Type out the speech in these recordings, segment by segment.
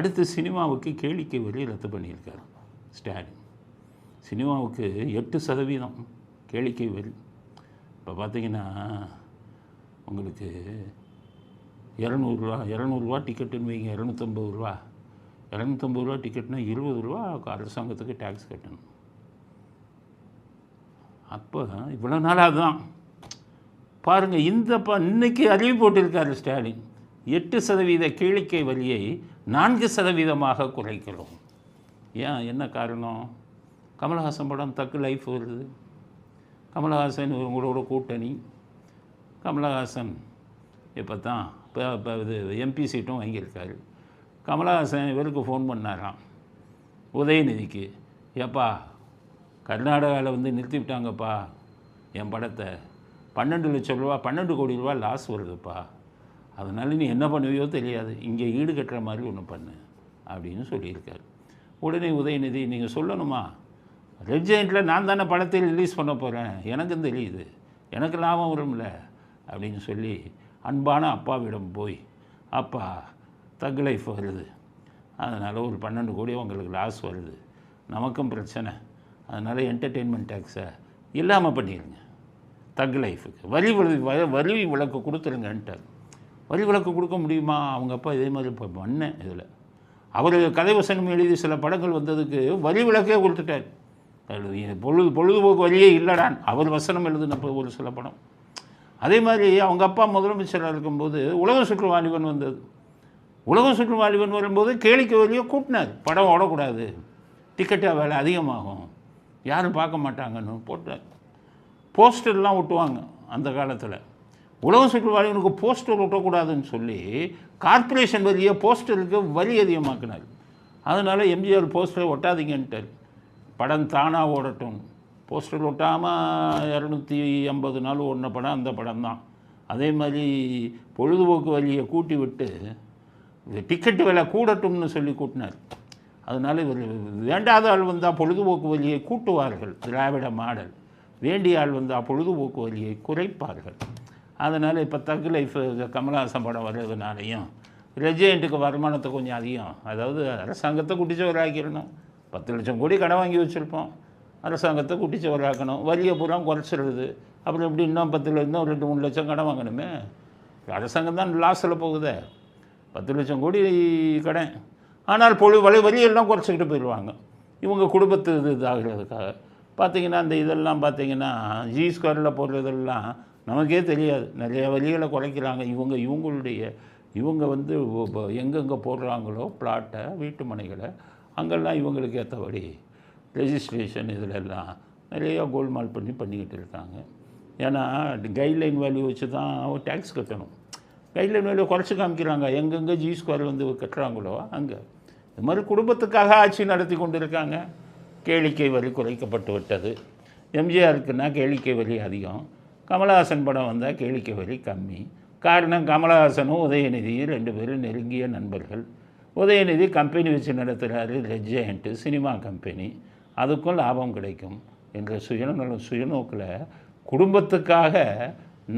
அடுத்து சினிமாவுக்கு கேளிக்கை வரி ரத்து பண்ணியிருக்காரு ஸ்டாலின். சினிமாவுக்கு எட்டு சதவீதம் கேளிக்கை வரி இப்போ பார்த்தீங்கன்னா உங்களுக்கு இரநூறுவா இரநூறுவா டிக்கெட்டுன்னு வைங்க இரநூத்தம்பது ரூபா. இரநூத்தம்பது ரூபா டிக்கெட்னா இருபது ரூபா அரசாங்கத்துக்கு டேக்ஸ் கட்டணும். அப்போ இவ்வளோ நாளாக தான் பாருங்கள் இந்த ப இன்னைக்கு அறிவு போட்டிருக்காரு ஸ்டாலின். எட்டு சதவீத கேளிக்கை வலியை நான்கு சதவீதமாக குறைக்கிறோம். ஏன்? என்ன காரணம்? கமலஹாசன் படம் தக்கு லைஃப் வருது. கமலஹாசன் உங்களோட கூட்டணி. கமலஹாசன் இப்போ தான் இப்போ இப்போ இது எம்பி சீட்டும் வாங்கியிருக்காரு. கமலஹாசன் இவருக்கு ஃபோன் பண்ணாராம். உதயநிதிக்கு ஏப்பா கர்நாடகாவில் வந்து நிறுத்தி விட்டாங்கப்பா என் படத்தை. பன்னெண்டு லட்சம் ரூபா பன்னெண்டு கோடி ரூபா லாஸ் வருதுப்பா. அதனால் நீ என்ன பண்ணுவியோ தெரியாது. இங்கே ஈடு கட்டுற மாதிரி ஒன்று பண்ணு அப்படின்னு சொல்லியிருக்காரு. உடனே உதயநிதி நீங்கள் சொல்லணுமா? ரெட் ஜெயிண்டில் நான் தானே படத்தை ரிலீஸ் பண்ண போகிறேன் எனக்கும் தெரியுது. எனக்கு லாபம் வரும்ல அப்படின்னு சொல்லி அன்பான அப்பாவிடம் போய் அப்பா தக் லைஃப் வருது. அதனால் ஒரு பன்னெண்டு கோடி உங்களுக்கு லாஸ் வருது. நமக்கும் பிரச்சனை. அதனால் என்டர்டெயின்மெண்ட் டேக்ஸை இல்லாமல் பண்ணிடுங்க தக் லைஃபுக்கு வரி வரி விளக்கு கொடுத்துருங்கன்ட்டார். வரி விலக்கு கொடுக்க முடியுமா? அவங்க அப்பா இதே மாதிரி இப்போ பண்ணேன் இதில். அவர் கதை வசனம் எழுதி சில படங்கள் வந்ததுக்கு வரி விலக்கே கொடுத்துட்டார். பொழுது பொழுதுபோக்கு வழியே இல்லடான். அவர் வசனம் எழுதினப்போ ஒரு சில படம். அதே மாதிரி அவங்க அப்பா முதலமைச்சராக இருக்கும்போது உலக சுற்று வாலிபன் வந்தது. உலக சுற்று வாலிபன் வரும்போது கேளிக்கை வழியை கூட்டினார். படம் ஓடக்கூடாது. டிக்கெட்டாக வேலை அதிகமாகும். யாரும் பார்க்க மாட்டாங்கன்னு போட்டார். போஸ்டர்லாம் ஒட்டுவாங்க அந்த காலத்தில். உலக சுற்றுவாரியனுக்கு போஸ்டர் ஒட்டக்கூடாதுன்னு சொல்லி கார்ப்பரேஷன் வழியே போஸ்டருக்கு வரி அதிகமாக்கினார். அதனால் எம்ஜிஆர் போஸ்டர் ஒட்டாதீங்கன்ட்டார். படம் தானாக ஓடட்டும். போஸ்டர் ஒட்டாமல் இரநூத்தி ஐம்பது நாள் ஓடின படம் அந்த படம் தான் அதே மாதிரி பொழுதுபோக்கு வழியை கூட்டி விட்டு டிக்கெட்டு விலை கூடட்டும்னு சொல்லி கூட்டினார். அதனால் இவர் வேண்டாத ஆள் வந்தால் பொழுதுபோக்கு வழியை கூட்டுவார்கள். திராவிட மாடல். வேண்டிய ஆள் வந்தால் பொழுதுபோக்கு வழியை குறைப்பார்கள். அதனால் இப்போ தக்கு லைஃப் கமலஹாசன் படம் வர்றதுனாலையும் ரெஜெண்ட்டுக்கு வருமானத்தை கொஞ்சம் அதிகம். அதாவது அரசாங்கத்தை குட்டிச்சவராக்கிடணும். பத்து லட்சம் கோடி கடன் வாங்கி வச்சுருப்போம். அரசாங்கத்தை குட்டிச்சவராக்கணும். வரியை பூரா குறைச்சிடுறது அப்புறம் எப்படி இன்னும் பத்து ல- இன்னும் ரெண்டு மூணு லட்சம் கடன் வாங்கணுமே? அரசாங்கம் தான் லாஸில் போகுதே. பத்து லட்சம் கோடி கடன். ஆனால் பொழு வலி வரியெல்லாம் குறைச்சிக்கிட்டு போயிடுவாங்க இவங்க குடும்பத்து இது இதாகிறதுக்காக. பார்த்தீங்கன்னா அந்த இதெல்லாம் பார்த்தீங்கன்னா ஜி ஸ்கொயரில் போடுறதெல்லாம் நமக்கே தெரியாது. நிறைய வழிகளை குறைக்கிறாங்க. இவங்க இவங்களுடைய இவங்க வந்து எங்கெங்கே போடுறாங்களோ பிளாட்டை வீட்டு மனைகளை அங்கெல்லாம் இவங்களுக்கு ஏற்றபடி ரெஜிஸ்ட்ரேஷன் இதில் எல்லாம் நிறையா கோல்மால் பண்ணி பண்ணிக்கிட்டு இருக்காங்க. ஏன்னா கைட்லைன் வேல்யூ வச்சு தான் டேக்ஸ் கட்டணும். கைட்லைன் வேல்யூ குறைச்சி காமிக்கிறாங்க. எங்கெங்கே ஜி ஸ்கொயர் வந்து கட்டுறாங்களோ அங்கே. இது மாதிரி குடும்பத்துக்காக ஆட்சி நடத்தி கொண்டு இருக்காங்க கேளிக்கை வரி குறைக்கப்பட்டு விட்டது. எம்ஜிஆருக்குன்னா கேளிக்கை வரி அதிகம். கமலஹாசன் படம் வந்தால் கேளிக்கை வரி கம்மி. காரணம் கமலஹாசனும் உதயநிதியும் ரெண்டு பேரும் நெருங்கிய நண்பர்கள். உதயநிதி கம்பெனி வச்சு நடத்துகிறாரு ரெஜெயண்ட்டு சினிமா கம்பெனி அதுக்கும் லாபம் கிடைக்கும் என்ற சுயநல சுயநோக்கில் குடும்பத்துக்காக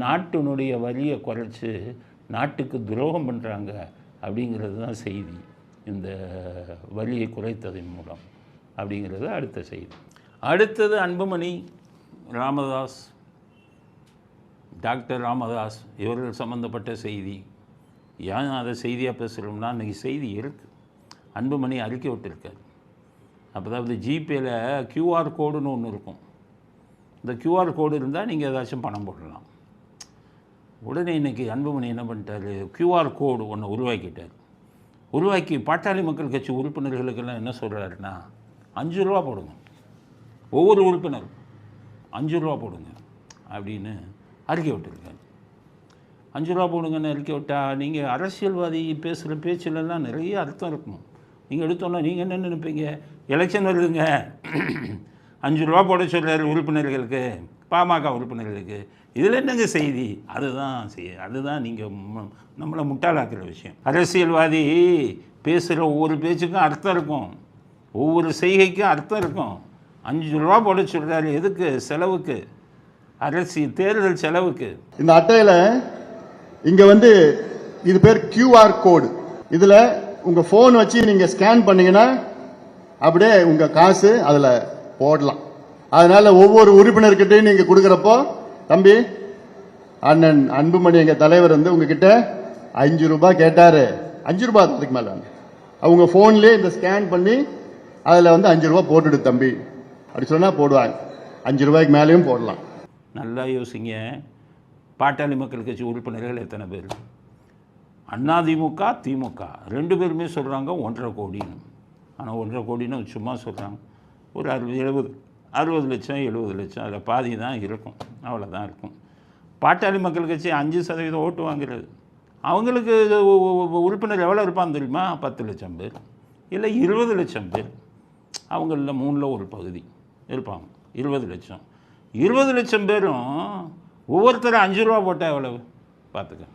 நாட்டினுடைய வரியை குறைச்சி நாட்டுக்கு துரோகம் பண்ணுறாங்க அப்படிங்கிறது தான் செய்தி. இந்த வரியை குறைத்ததன் மூலம் அப்படிங்கிறது அடுத்த செய்தி. அடுத்தது அன்புமணி ராமதாஸ் டாக்டர் ராமதாஸ் இவர்கள் சம்மந்தப்பட்ட செய்தி. ஏன் அதை செய்தியாக பேசுகிறோம்னா இன்றைக்கி செய்தி இருக்குது அன்புமணி அறிக்கை விட்டுருக்கார். அப்போ அதாவது ஜிபேயில் கியூஆர் கோடுன்னு ஒன்று இருக்கும். இந்த கியூஆர் கோடு இருந்தால் நீங்கள் ஏதாச்சும் பணம் போடலாம். உடனே இன்றைக்கி அன்புமணி என்ன பண்ணிட்டாரு? கியூஆர் கோடு ஒன்று உருவாக்கிட்டார். உருவாக்கி பாட்டாளி மக்கள் கட்சி உறுப்பினர்களுக்கெல்லாம் என்ன சொல்கிறாருன்னா அஞ்சு ரூபா போடுங்க. ஒவ்வொரு உறுப்பினரும் அஞ்சு ரூபா போடுங்க அப்படின்னு அறிக்கை விட்டுருங்க அஞ்சு ரூபா போடுங்கன்னு அறிக்கை விட்டா நீங்கள் அரசியல்வாதி பேசுகிற பேச்சிலெல்லாம் நிறைய அர்த்தம் இருக்கும். நீங்கள் எடுத்தோன்னா நீங்கள் என்ன நினைப்பீங்க? எலெக்ஷன் வருதுங்க. அஞ்சு ரூபா போட சொல்கிறார் உறுப்பினர்களுக்கு பாமக உறுப்பினர்களுக்கு. இதில் என்னங்க செய்தி? அதுதான் செய் அதுதான் நீங்கள் நம்மளை முட்டாளாக்குற விஷயம். அரசியல்வாதி பேசுகிற ஒவ்வொரு பேச்சுக்கும் அர்த்தம் இருக்கும். ஒவ்வொரு செய்கைக்கும் அர்த்தம் இருக்கும். அஞ்சு ரூபா போட சொல்கிறாரு எதுக்கு? செலவுக்கு. அரசியல் தேர்தல் செலவுக்கு. இந்த அட்டையில இங்க வந்து இது பேர் கியூஆர் கோடு இதுல உங்கள் ஃபோன் வச்சு நீங்கள் ஸ்கேன் பண்ணீங்கன்னா அப்படியே உங்கள் காசு அதில் போடலாம். அதனால ஒவ்வொரு உறுப்பினர்கிட்டையும் நீங்கள் கொடுக்குறப்போ தம்பி அண்ணன் அன்புமணி எங்கள் தலைவர் வந்து உங்ககிட்ட அஞ்சு ரூபாய் கேட்டாரு. அஞ்சு ரூபாய் அதுக்கு மேலே. அவங்க ஃபோன்லேயே இந்த ஸ்கேன் பண்ணி அதில் வந்து அஞ்சு ரூபாய் போட்டுடு தம்பி. அப்படி சொன்னால் போடுவாங்க. அஞ்சு ரூபாய்க்கு மேலேயும் போடலாம். நல்லா யோசிங்க. பாட்டாளி மக்கள் கட்சி உறுப்பினர்கள் எத்தனை பேர்? அதிமுக திமுக ரெண்டு பேருமே சொல்கிறாங்க ஒன்றரை கோடின்னு. ஆனால் ஒன்றரை கோடின்னு சும்மா சொல்கிறாங்க ஒரு அறுபது எழுபது அறுபது லட்சம் எழுபது லட்சம். அதில் பாதி தான் இருக்கும். அவ்வளோதான் இருக்கும். பாட்டாளி மக்கள் கட்சி அஞ்சு சதவீதம் ஓட்டு வாங்குறது. அவங்களுக்கு உறுப்பினர் எவ்வளோ இருப்பான் தெரியுமா? பத்து லட்சம் பேர். இல்லை இருபது லட்சம் பேர். அவங்களில் மூணில் ஒரு பகுதி இருப்பாங்க. இருபது லட்சம். இருபது லட்சம் பேரும் ஒவ்வொருத்தரும் அஞ்சு ரூபா போட்டால் எவ்வளவு? பார்த்துக்க.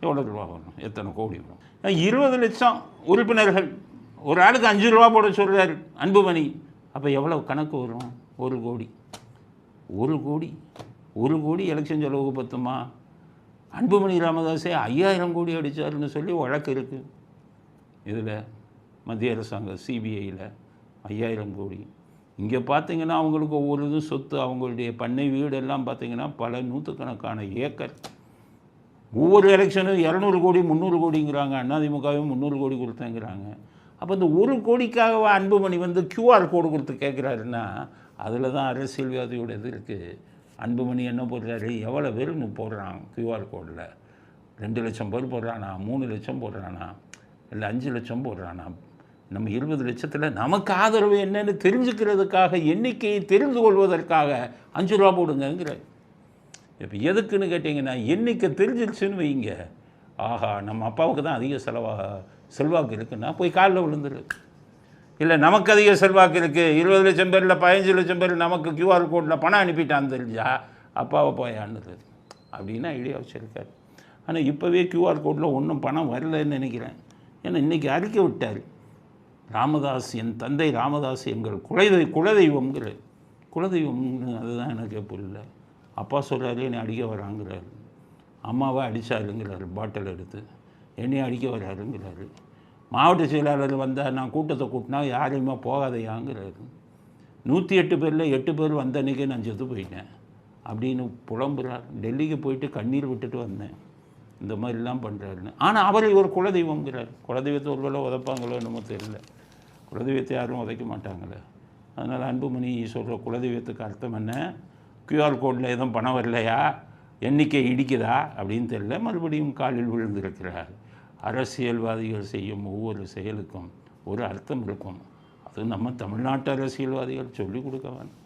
எவ்வளோ ரூபா வரும்? எத்தனை கோடி வரும்? இருபது லட்சம் உறுப்பினர்கள். ஒரு ஆளுக்கு அஞ்சு ரூபா போட சொல்கிறார் அன்புமணி. அப்போ எவ்வளோ கணக்கு வரும்? ஒரு கோடி. ஒரு கோடி. ஒரு கோடி எலெக்ஷன் செலவுக்கு பத்துமா? அன்புமணி ராமதாஸே ஐயாயிரம் கோடி அடித்தார்னு சொல்லி வழக்கு இருக்குது இதில் மத்திய அரசாங்கம் சிபிஐயில் ஐயாயிரம் கோடி. இங்கே பார்த்தீங்கன்னா அவங்களுக்கு ஒவ்வொரு இதுவும் சொத்து அவங்களுடைய பண்ணை வீடெல்லாம் பார்த்தீங்கன்னா பல நூற்றுக்கணக்கான ஏக்கர். ஒவ்வொரு எலெக்ஷனும் இரநூறு கோடி முந்நூறு கோடிங்கிறாங்க. அதிமுகவும் முந்நூறு கோடி கொடுத்தேங்கிறாங்க. அப்போ இந்த ஒரு கோடிக்காக அன்புமணி வந்து கியூஆர் கோடு கொடுத்து கேட்குறாருன்னா அதில் தான் அரசியல்வாதியோட இது இருக்குது அன்புமணி என்ன போடுறாரு? எவ்வளோ பேர் போடுறான் கியூஆர் கோடில் ரெண்டு லட்சம் பேர் போடுறானா? மூணு லட்சம் போடுறானா? இல்லை அஞ்சு லட்சம் போடுறானா? நம்ம இருபது லட்சத்தில் நமக்கு ஆதரவு என்னன்னு தெரிஞ்சுக்கிறதுக்காக எண்ணிக்கையை தெரிந்து கொள்வதற்காக அஞ்சு ரூபா போடுங்கிற இப்போ எதுக்குன்னு கேட்டிங்கன்னா எண்ணிக்கை தெரிஞ்சிருச்சுன்னு வைங்க. ஆஹா நம்ம அப்பாவுக்கு தான் அதிக செலவாக செல்வாக்கு இருக்குன்னா போய் காலில் விழுந்துரு. இல்லை நமக்கு அதிக செல்வாக்கு இருக்குது இருபது லட்சம் பேரில் பதினஞ்சு லட்சம் பேர் நமக்கு கியூஆர் கோடில் பணம் அனுப்பிட்டான்னு தெரிஞ்சா அப்பாவை போய் அண்ணுறது அப்படின்னு ஐடியா வச்சுருக்காரு. ஆனால் இப்போவே கியூஆர் கோடில் ஒன்றும் பணம் வரலன்னு நினைக்கிறேன். ஏன்னா இன்றைக்கி அறிக்கை விட்டார். ராமதாஸ் என் தந்தை ராமதாஸ் எங்கள் குலதெய் குலதெய்வம்ங்கிற குலதெய்வம்னு அதுதான் எனக்கு புரியல அப்பா சொல்கிறாரு என்னை அடிக்க வராங்கிறாரு. அம்மாவை அடித்தாருங்கிறாரு பாட்டில் எடுத்து. என்னையும் அடிக்க வராருங்கிறாரு. மாவட்ட செயலாளர் வந்தால் நான் கூட்டத்தை கூட்டினா யாரையுமே போகாதையாங்கிறாரு. நூற்றி எட்டு பேரில் எட்டு பேர் வந்த அன்றைக்கே நான் செத்து போயிட்டேன். அப்படின்னு புலம்புறார். டெல்லிக்கு போயிட்டு கண்ணீர் விட்டுட்டு வந்தேன். இந்த மாதிரிலாம் பண்ணுறாருன்னு ஆனால் அவர் ஒரு குலதெய்வங்கிறார் குலதெய்வத்தை ஒருவேளை உதப்பாங்களோ உதைப்பாங்களோ என்னமோ தெரியல. குலதெய்வத்தை யாரும் உதைக்க மாட்டாங்களே. அதனால் அன்புமணி சொல்கிற குலதெய்வத்துக்கு அர்த்தம் என்ன? கியூஆர் கோடில் எதுவும் பணம் வரலையா? எண்ணிக்கை இடிக்குதா? அப்படின்னு தெரியல. மறுபடியும் காலில் விழுந்திருக்கிறார். அரசியல்வாதிகள் செய்யும் ஒவ்வொரு செயலுக்கும் ஒரு அர்த்தம் இருக்கும். அது நம்ம தமிழ்நாட்டு அரசியல்வாதிகள் சொல்லிக் கொடுக்க வேணும்.